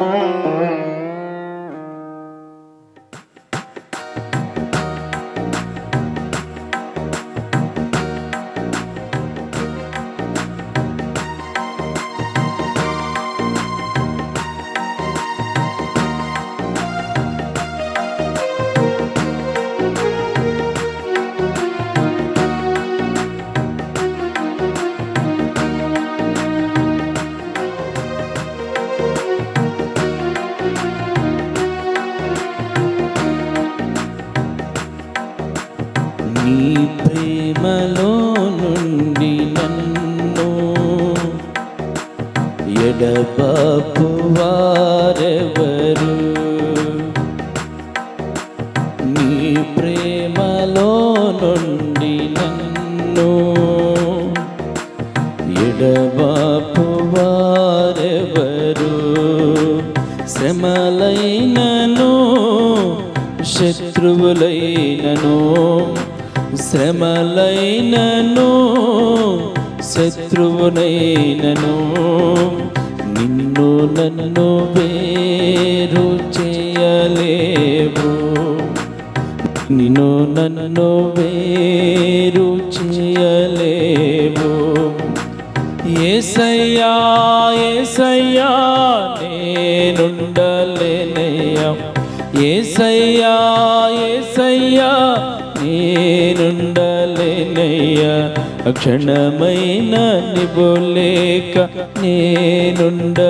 Mm-hmm. ఎడబాపు వారెవరు నీ ప్రేమలో నుండి నన్ను ఎడబాపు వారెవరు శ్రమలైనను శత్రువులైనను శ్రమలైనను శత్రువునైనను నిన్ను నన్ను వేరు చేయలేవు నిన్ను నన్ను వేరు చేయలేవు ఏసయ్యా ఏసయ్యా నేనుండలేనయ్యా. ఏసయ్యా ఏసయ్యా క్షణమైన నిబోలేక నేనుండలేనయ్యా.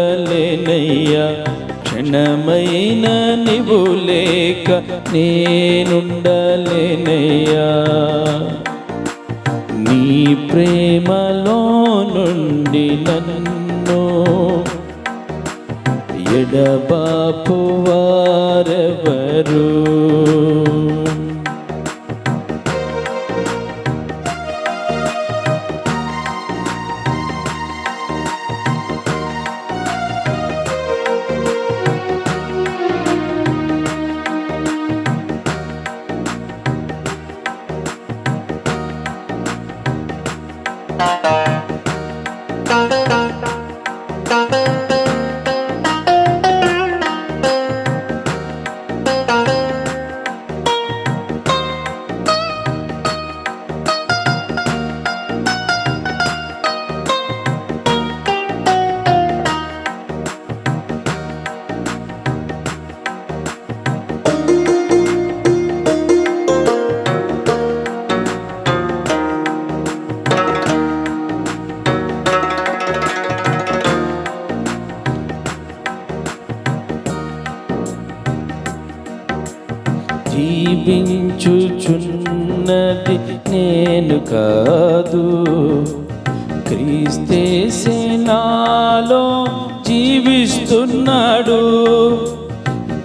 క్షణమైన నిబోలేక నేనుండలేనయ్యా. నీ ప్రేమలో నుండి నన్ను ఎడబాపు వారెవరు జీవించుచున్నది క్రీస్తేసే నాలో జీవిస్తున్నాడు.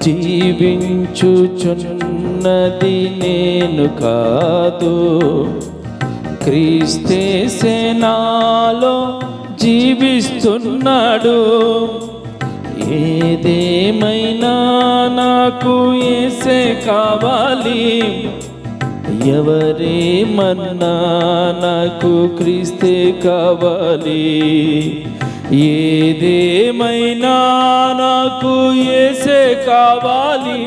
జీవించుచున్నది నేను కాదు. క్రీస్తేసే నాలో జీవిస్తున్నాడు. ఏదేమైనా నాకు ఏసే కావాలి. ఎవరేమన్నా నాకు క్రీస్తే కావాలి? ఏదేమైనా నాకు ఏసే కావాలి?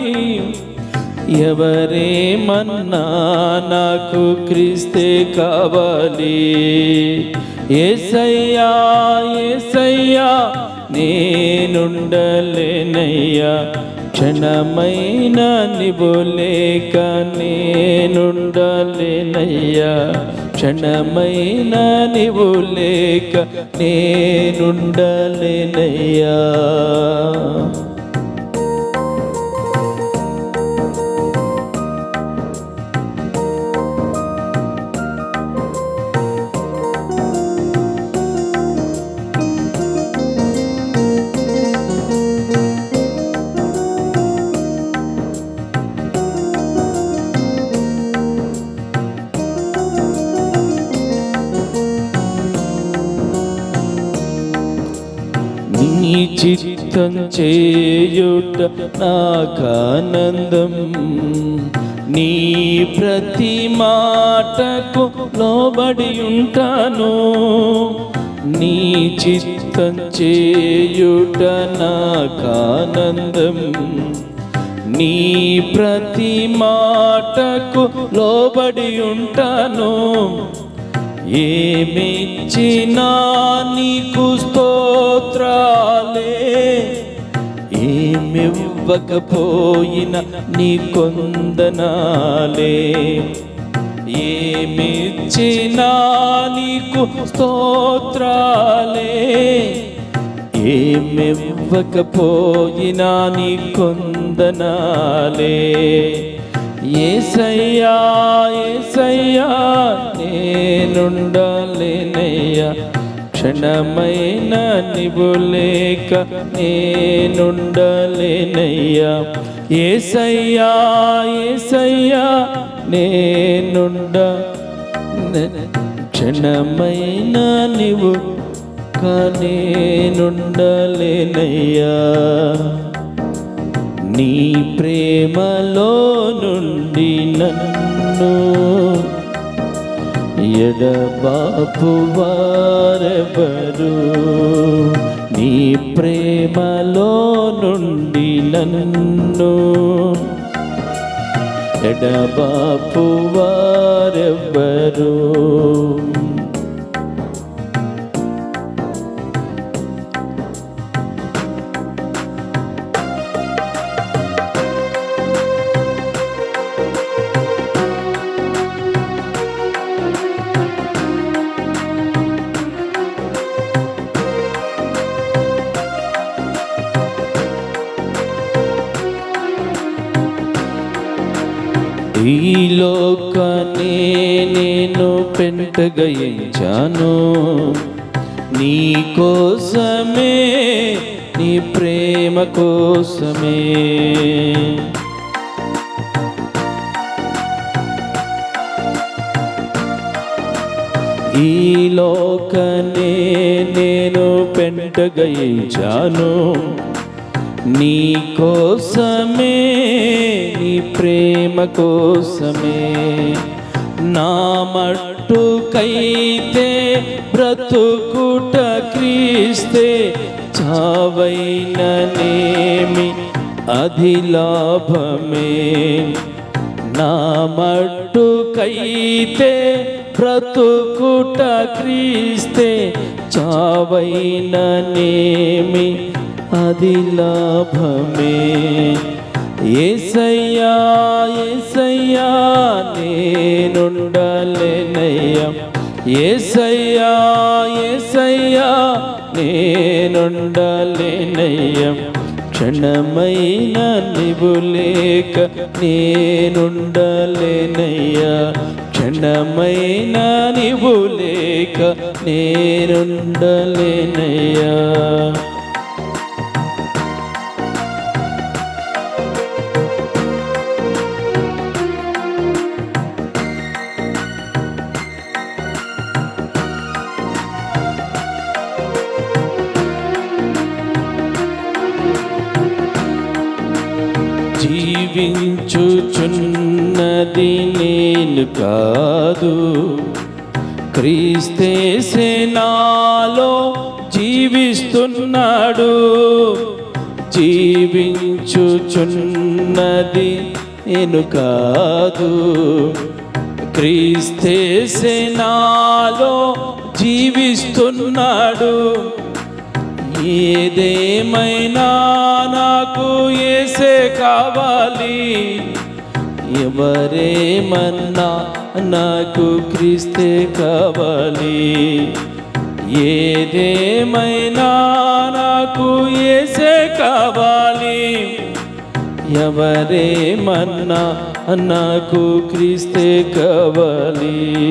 ఎవరేమన్నా నాకు క్రీస్తే కావాలి? ఏసయ్యా ఏసయ్యా నేనుండలేనయ్యా. క్షణమైన నిబులేక నేనుండలేనయ్యా. క్షణమైన నిబులేక నేనుండలేనయ్యా. చిత్తం చేయుట నాకానందం నీ ప్రతి మాటకు లోబడి ఉంటాను। నీ చిత్తం చేయుట నాకానందం నీ ప్రతి మాటకు లోబడి ఉంటాను। ఏమిచ్చినా నీకు స్తోత్రాలే? ఏమివ్వకపోయిన నీ కొందనాలే? ఏమిచ్చినా నీకు స్తోత్రాలే? ఏమివ్వకపోయినా నీ కొందనాలే? ఏసయ్యా ఏసయ్యా నేనుండలేనయ్యా. క్షణమైన నివు లేక నేనుండలేనయ్యా. ఏసయ్యా ఏసయ్యా నేనుండ క్షణమైన నీవు కానేనుండలేనయ్యా నీ ప్రేమలో నుండి నన్ను ఎడబాపు వారెవరు? నీ ప్రేమలో నుండి నన్ను ఎడబాపు వారెవ్వరు ఈ లోకాన్ని నేను పెంటగయించాను. నీ కోసమే నీ ప్రేమ కోసమే. ఈ లోకనే నేను పెంటగయించాను. నీ కోసమే నీ ప్రేమ కోసమే నా మట్టుకైతే బ్రతుకుట క్రీస్తే చావైననేమి అది లాభమే నా మట్టుకైతే బ్రతుకుట క్రీస్తే చావైననేమి అది లాభమే. ఏసయ్యా ఏసయ్యా నేనుండలేనయ్యా. ఏసయ్యా ఏసయ్యా నేనుండలేనయ్యా. క్షణమైన నివు లేక నేనుండలేనయ్యా. క్షణమైన నివు లేక నేనుండలేనయ్యా. జీవించుచున్నది నేను కాదు. క్రీస్తే సేనాలో జీవిస్తున్నాడు. జీవించుచున్నది నేను కాదు. క్రీస్తే సేనాలో జీవిస్తున్నాడు. ఏదేమైనా నాకు ఏసే కావాలి? ఎవరేమన్నా నాకు క్రీస్తే కావాలి? ఏదేమైనా నాకు ఏసే కావాలి? ఎవరేమన్నా నాకు క్రీస్తే కావాలి?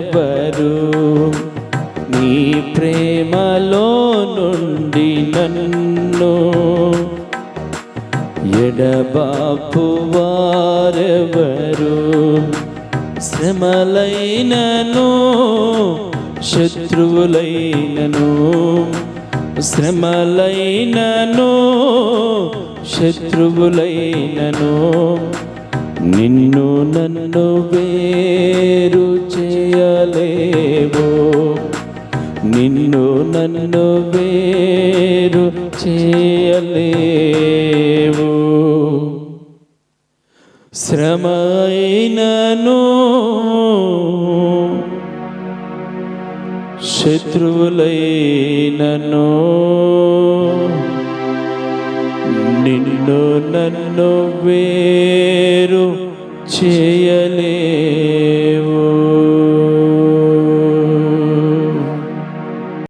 ఎవరు నీ ప్రేమలో నుండి నన్ను ఎడబాపు వారెవరు? శ్రమలైనను శత్రువులైనను శ్రమలైనను శత్రువులైనను నిన్ను నన్ను వేరు చేయలేవు. నిన్ను నన్ను వేరు చేయలేవు. శ్రమైనను శత్రువులైనను నిన్ను నన్ను వేరు చేయ